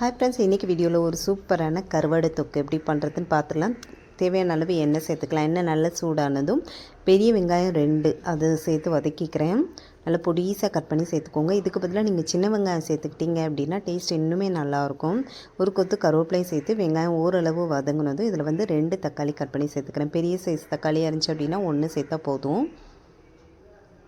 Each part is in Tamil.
ஹாய் ஃப்ரெண்ட்ஸ் இன்றைக்கி வீடியோவில் ஒரு சூப்பரான கருவாடு தொக்கு எப்படி பண்ணுறதுன்னு பார்த்துக்கலாம் தேவையான அளவு எண்ணெய் சேர்த்துக்கலாம். எண்ணெய் நல்லா சூடானதும் பெரிய வெங்காயம் ரெண்டு அது சேர்த்து வதக்கிக்கிறேன். நல்லா பொடிசாக கட் பண்ணி சேர்த்துக்கோங்க. இதுக்கு பதிலாக நீங்கள் சின்ன வெங்காயம் சேர்த்துக்கிட்டீங்க அப்படின்னா டேஸ்ட் இன்னுமே நல்லாயிருக்கும் ஒரு கொத்து கருவேப்பிலையும் சேர்த்து வெங்காயம் ஓரளவு வதங்கினதும் இதில் வந்து ரெண்டு தக்காளி கட் பண்ணி சேர்த்துக்கிறேன். பெரிய சைஸ் தக்காளி இருந்துச்சு அப்படின்னா ஒன்று சேர்த்தா போதும்.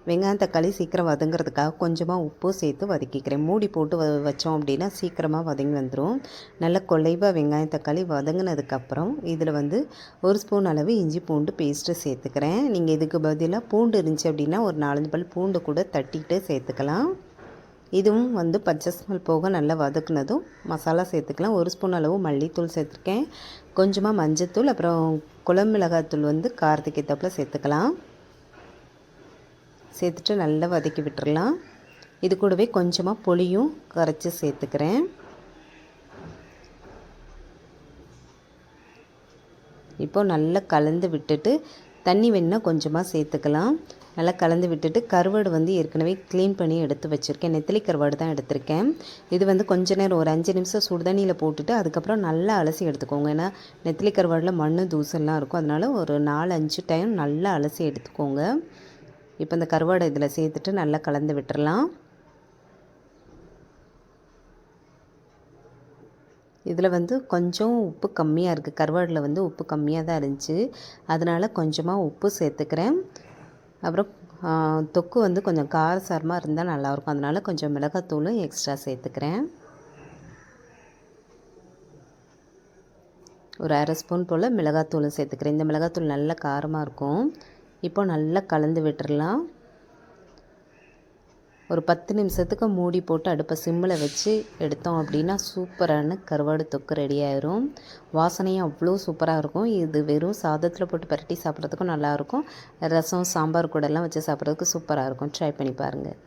வெங்காயம் தக்காளி சீக்கிரம் வதங்கிறதுக்காக கொஞ்சமாக உப்பு சேர்த்து வதக்கிக்கிறேன். மூடி போட்டு வ வச்சோம் அப்படின்னா சீக்கிரமாக வதங்கி வந்துடும் நல்லா கொலைவாக வெங்காயம் தக்காளி வதங்கினதுக்கப்புறம் இதில் வந்து ஒரு ஸ்பூன் அளவு இஞ்சி பூண்டு பேஸ்ட்டு சேர்த்துக்கிறேன். நீங்கள் இதுக்கு பதிலாக பூண்டு இருந்துச்சு அப்படின்னா ஒரு நாலஞ்சு பல் பூண்டு கூட தட்டிட்டு சேர்த்துக்கலாம். இதுவும் வந்து பச்சை ஸ்மெல் போக நல்லா வதக்குனதும் மசாலா சேர்த்துக்கலாம். ஒரு ஸ்பூன் அளவு மல்லித்தூள் சேர்த்துருக்கேன். கொஞ்சமாக மஞ்சத்தூள் அப்புறம் குழம்பு மிளகாத்தூள் வந்து காரத்துக்கு ஏற்றப்பில் சேர்த்துக்கலாம். சேர்த்துட்டு நல்லா வதக்கி விட்டுறலாம். இது கூடவே கொஞ்சமாக புளியும் கரைச்சி சேர்த்துக்கிறேன். இப்போ நல்லா கலந்து விட்டுட்டு தண்ணி வேணால் கொஞ்சமாக சேர்த்துக்கலாம். நல்லா கலந்து விட்டுட்டு கருவாடு வந்து ஏற்கனவே க்ளீன் பண்ணி எடுத்து வச்சுருக்கேன். நெத்திலி கருவாடு தான் எடுத்திருக்கேன். இது வந்து கொஞ்ச நேரம் ஒரு அஞ்சு நிமிஷம் சுடுதண்ணியில் போட்டுட்டு அதுக்கப்புறம் நல்லா அலசி எடுத்துக்கோங்க. ஏன்னா நெத்திலி கருவாடில் மண் தூசெல்லாம் இருக்கும். அதனால் ஒரு நாலு அஞ்சு டைம் நல்லா அலசி எடுத்துக்கோங்க. இப்போ இந்த கருவாடை இதில் சேர்த்துட்டு நல்லா கலந்து விட்டுறலாம். இதில் வந்து கொஞ்சம் உப்பு கம்மியாக இருக்குது கருவாடில் வந்து உப்பு கம்மியாக தான் இருந்துச்சு. அதனால் கொஞ்சமாக உப்பு சேர்த்துக்கிறேன். அப்புறம் தொக்கு வந்து கொஞ்சம் காரசாரமாக இருந்தால் நல்லாயிருக்கும் அதனால் கொஞ்சம் மிளகாத்தூளும் எக்ஸ்ட்ரா சேர்த்துக்கிறேன். ஒரு அரை ஸ்பூன் போல் மிளகாத்தூளும் சேர்த்துக்கிறேன். இந்த மிளகாத்தூள் நல்ல காரமாக இருக்கும். இப்போ நல்லா கலந்து விட்டுறலாம். ஒரு பத்து நிமிஷத்துக்கு மூடி போட்டு அடுப்பை சிம்மில் வச்சு எடுத்தோம் அப்படின்னா சூப்பரான கருவாடு தொக்கு ரெடி ஆயிரும். வாசனையும் அவ்வளோ சூப்பராக இருக்கும். இது வெறும் சாதத்தில் போட்டு பரட்டி சாப்பிட்றதுக்கும் நல்லாயிருக்கும் ரசம் சாம்பார் கூடலாம் வச்சு சாப்பிட்றதுக்கு சூப்பராக இருக்கும். ட்ரை பண்ணி பாருங்கள்